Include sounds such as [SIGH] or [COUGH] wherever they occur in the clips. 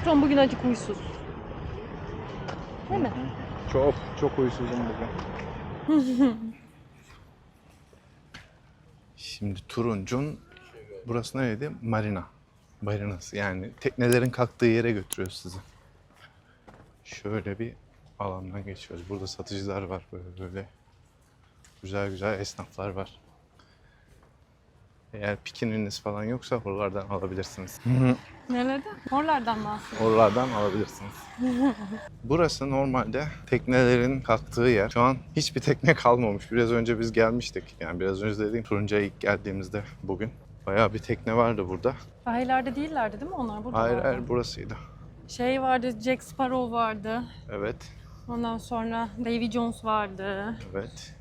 Patron bugün acık huysuz. Değil mi? Çok, çok huysuzum bugün. [LAUGHS] Şimdi Turuncun burası neydi? Marina. Marinası yani teknelerin kalktığı yere götürüyor sizi. Şöyle bir alandan geçiyoruz. Burada satıcılar var böyle böyle. Güzel güzel esnaflar var. Eğer pikininiz falan yoksa oralardan alabilirsiniz. Nelerden? Oralardan bahsediyor. Oralardan alabilirsiniz. [LAUGHS] Burası normalde teknelerin kalktığı yer. Şu an hiçbir tekne kalmamış. Biraz önce biz gelmiştik. Yani biraz önce dediğim Turunca'ya ilk geldiğimizde bugün. Bayağı bir tekne vardı burada. Sahillerde değillerdi değil mi onlar? Burada Hayır vardı. hayır burasıydı. Şey vardı, Jack Sparrow vardı. Evet, Ondan sonra Davy Jones vardı. evet.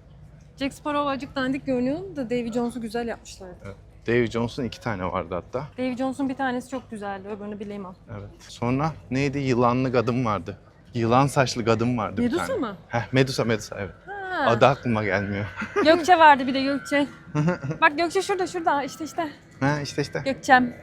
Jack Sparrow acık dandik görünüyordu da Davy Jones'u güzel yapmışlardı. Dave Jones'un iki tane vardı hatta. Davy Jones'un bir tanesi çok güzeldi, öbürünü bilemem. Evet. Sonra neydi? Yılanlı kadın vardı. Yılan saçlı kadın vardı Medusa bir tane. mı? Heh, Medusa, Medusa evet. Ha. Adı aklıma gelmiyor. Gökçe vardı bir de Gökçe. [LAUGHS] Bak Gökçe şurada şurada işte işte. ha işte işte. Gökçem.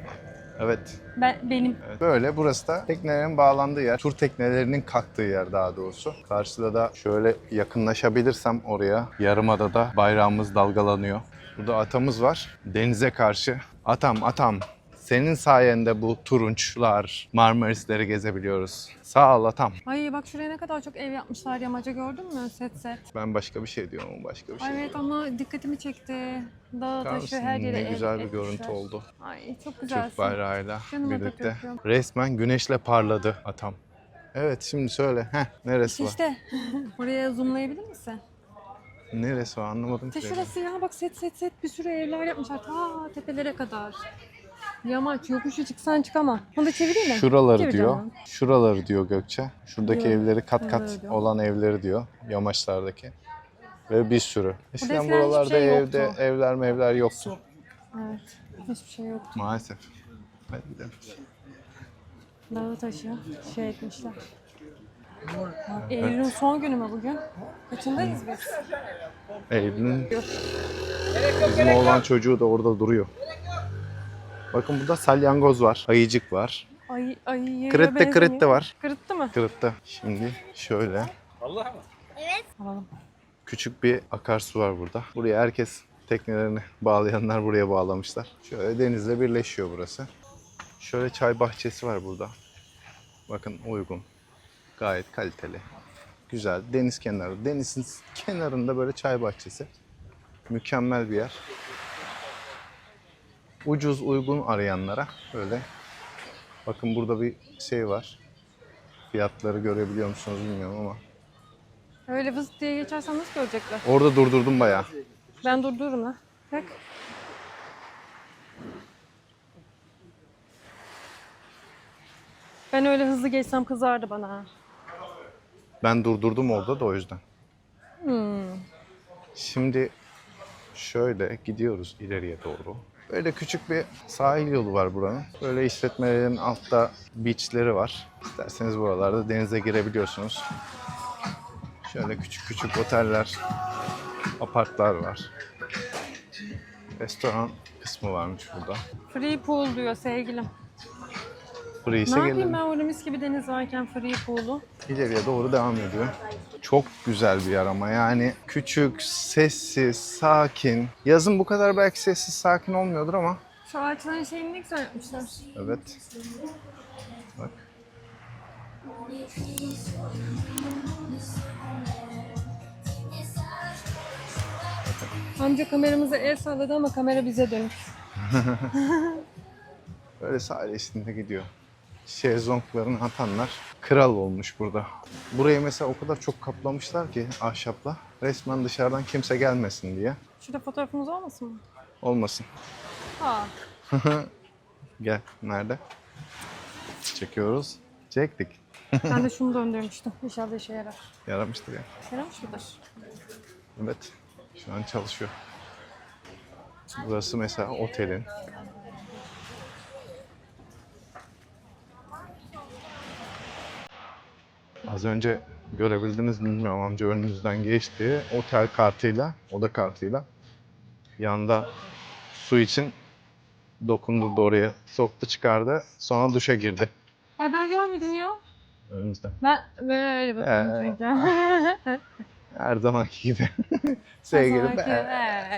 Evet. Ben, benim. Evet. Böyle burası da teknelerin bağlandığı yer. Tur teknelerinin kalktığı yer daha doğrusu. Karşıda da şöyle yakınlaşabilirsem oraya yarımadada bayrağımız dalgalanıyor. Burada atamız var. Denize karşı. Atam atam. Senin sayende bu turunçlar, Marmarisleri gezebiliyoruz. Sağ ol atam. Ay bak şuraya ne kadar çok ev yapmışlar yamaca gördün mü? Set set. Ben başka bir şey diyorum başka bir şey. Ay evet ama dikkatimi çekti. Dağ Bakar taşı mısın? her yere Ne ev güzel bir etmişler. görüntü oldu. Ay çok güzelsin. Türk bayrağıyla Canıma birlikte. takıyorum. Resmen güneşle parladı atam. Evet şimdi söyle. Heh, neresi var? İşte [LAUGHS] oraya zoomlayabilir misin? Neresi var anlamadım İşte ki. şurası ya bak set set set bir sürü evler yapmışlar ta tepelere kadar. Yamaç yokuşu çıksan çıkama. Onu da çevireyim mi? Şuraları Çevir diyor. canım. Şuraları diyor Gökçe. Şuradaki Diyor. evleri kat kat diyor. olan evleri diyor. Yamaçlardaki. Ve bir sürü. Eskiden eskiden buralarda şey evde yoktu. evler mevler yoktu. Evet. Hiçbir şey yok. Maalesef. Hadi gidelim. Dağı taşı şey etmişler. Eylül'ün son günü mü bugün? Kaçındayız biz? Eylül'ün bizim oğlan çocuğu da orada duruyor. Bakın burada salyangoz var, ayıcık var. Ay ay. Kırıttı kırıttı var. Kırıttı mı? Kırıttı. Şimdi şöyle Alalım. küçük bir akarsu var burada. Buraya herkes teknelerini bağlayanlar buraya bağlamışlar. Şöyle denizle birleşiyor burası. Şöyle çay bahçesi var burada. Bakın uygun. Gayet kaliteli. Güzel. Deniz kenarı. Denizin kenarında böyle çay bahçesi. Mükemmel bir yer. Ucuz uygun arayanlara böyle. Bakın burada bir şey var. Fiyatları görebiliyor musunuz bilmiyorum ama. Öyle vız diye geçersen nasıl görecekler? Orada durdurdum bayağı. Ben durdururum ha. Bak. Ben öyle hızlı geçsem kızardı bana ha. Ben durdurdum orada da o yüzden. Hmm. Şimdi şöyle gidiyoruz ileriye doğru. Böyle küçük bir sahil yolu var buranın. Böyle işletmelerin altta beachleri var. İsterseniz buralarda denize girebiliyorsunuz. Şöyle küçük küçük oteller, apartlar var. Restoran kısmı varmış burada. Free pool diyor sevgilim. Free Ne ise yapayım gelelim. ben orada mis gibi deniz varken free pool'u? İleriye doğru devam ediyor. Çok güzel bir yer ama yani küçük, sessiz, sakin. Yazın bu kadar belki sessiz, sakin olmuyordur ama Şu ağaçların şeyini ne güzel yapmışlar. evet. Bak. Amca kameramıza el salladı ama kamera bize dönük. [LAUGHS] Böyle sahil eşliğinde gidiyor. Şezlonglarını atanlar kral olmuş burada. Burayı mesela o kadar çok kaplamışlar ki ahşapla. Resmen dışarıdan kimse gelmesin diye. Şurada fotoğrafımız olmasın mı? Olmasın. Aa, [LAUGHS] Gel. Nerede? Çekiyoruz. Çektik. [LAUGHS] ben de şunu döndürmüştüm. İnşallah işe yarar. Yaramıştır ya. Yaramış mıdır? Evet. Şu an çalışıyor. Burası mesela otelin. Az önce görebildiniz mi bilmiyorum amca önünüzden geçti. Otel kartıyla, oda kartıyla. Yanında su için dokundu oraya soktu çıkardı. Sonra duşa girdi. Ay ben görmedim ya. Önümüzden. Ben böyle bakıyorum. [LAUGHS] Her zamanki gibi. [LAUGHS] Sevgilim. Sanki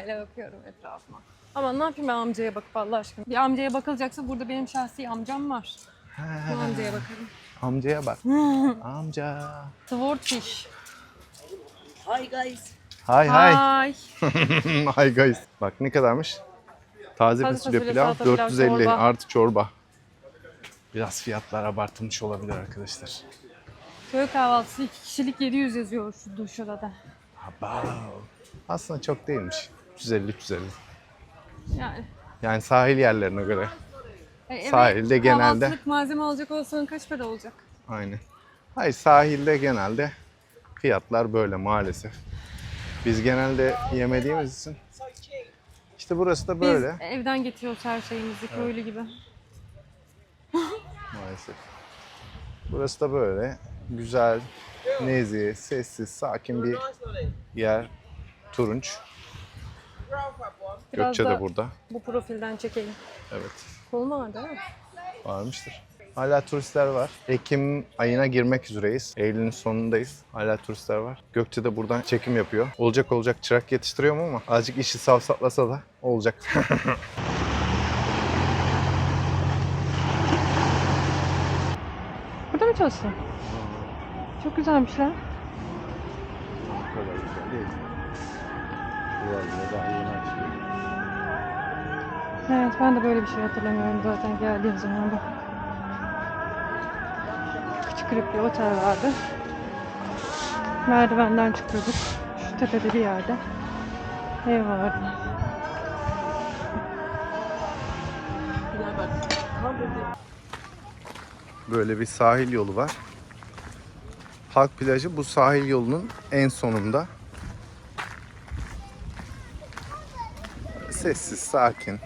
öyle bakıyorum etrafıma. Ama ne yapayım ben amcaya bakıp Allah aşkına. Bir amcaya bakılacaksa burada benim şahsi amcam var. Bu amcaya bakarım. Amcaya bak. Amca. Swordfish. Hi guys. Hay hay. Ay. Hi guys. Bak ne kadarmış? Taze, Taze fasulye, fasulye, pilav salata, pilav, 450 çorba. artı çorba. Biraz fiyatlar abartılmış olabilir arkadaşlar. Köy kahvaltısı 2 kişilik 700 yazıyor şu şurada da. Abav. Aslında çok değilmiş. 350 350. Yani. Yani sahil yerlerine göre. E, eve Sahilde genelde- Kahvaltılık malzeme alacak olsan kaç para olacak? Aynı. Hayır sahilde genelde fiyatlar böyle maalesef. Biz genelde yemediğimiz için işte burası da Biz böyle evden getiriyoruz her şeyimizi köylü gibi. maalesef. Burası da böyle güzel, nezih, sessiz, sakin bir yer. Turunç. Biraz Gökçe de burada. bu profilden çekelim. Evet. Kolun var değil mi? Varmıştır. Hala turistler var. Ekim ayına girmek üzereyiz. Eylül'ün sonundayız. Hala turistler var. Gökçe de buradan çekim yapıyor. Olacak olacak çırak yetiştiriyorum ama azıcık işi savsaklasa da olacak. [LAUGHS] Burada mı çalıştın? Çok güzelmiş lan. Evet ben de böyle bir şey hatırlamıyorum zaten geldiğim zaman da. Küçük bir otel vardı. Merdivenden çıkıyorduk. Şu tepede bir yerde. Ev vardı. Böyle bir sahil yolu var. Halk plajı bu sahil yolunun en sonunda. Sessiz, sakin.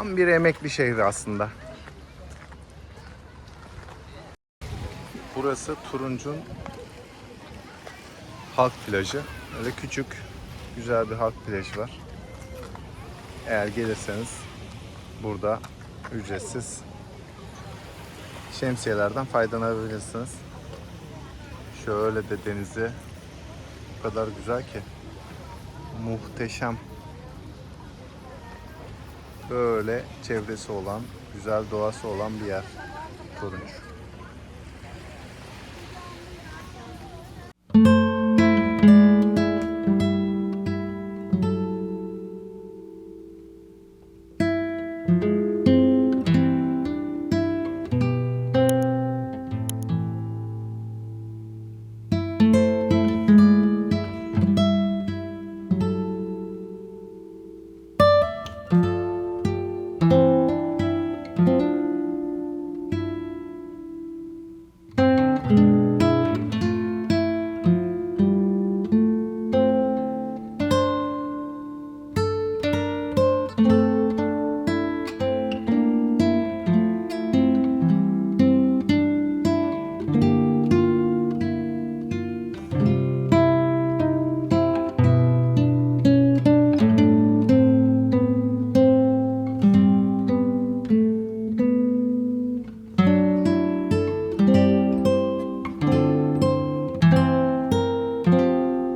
Tam bir emekli şehri aslında. Burası Turunc'un halk plajı. Öyle küçük, güzel bir halk plajı var. Eğer gelirseniz burada ücretsiz şemsiyelerden faydalanabilirsiniz. Şöyle de denizi o kadar güzel ki muhteşem böyle çevresi olan, güzel doğası olan bir yer. Turunç.